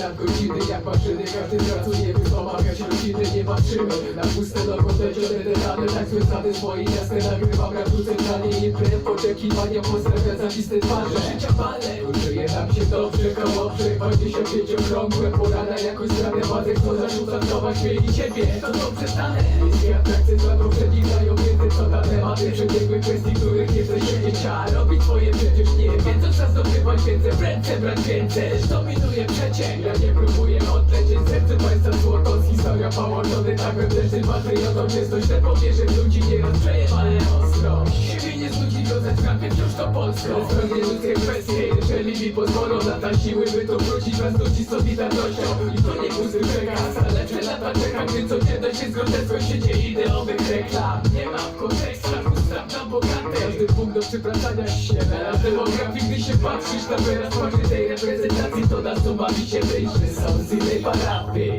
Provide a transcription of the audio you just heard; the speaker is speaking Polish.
nad godziny Jak maszyny, każdy pracuje, by pomagać rodziny Nie patrzymy na puste logo, plecione detale Tak związane z moim miastem Nagrywam rap tu centralnie i wbrew oczekiwania Pozdrawiam zawiste twarze. Życia bale Żyje nam się dobrze, koło przejmowanie się pięć okrągłe Porada jakoś sprawia władzę, kto zarzuca chować mieli ciebie. To dobrze znane Niskie atrakcje dla poprzednich na tematy Przebiegłych kwestii, których nie chce się nie trzeba robić swoje przecież nie Więc to czas zdobywać więcej, w ręce brać więcej. Dominuje przecień, ja nie próbuję odlecieć. Serce państwa złoto, z historia połączony Tak wewnętrzny patriotą jest to ślepo wierzę w ludzi Nieraz przejebane ostro. Siebie nie znudzi wiązać krampie, wciąż to Polską Spełnię ludzkie kwestie, jeżeli mi pozwolą Lata siły, by tu wrócić was nudzi solidarnością. I to nie pusty przekaz, a lepsze lata czeka Gdy codzienność jest groteską, siecie ideowych reklam. Nie ma w kontekstach, ustaw na bogate Każdy punkt do przypracania się na demografii Gdy się patrzysz na wyraz pokrytej reprezentacji To nas tu bawi się że są z innej parafii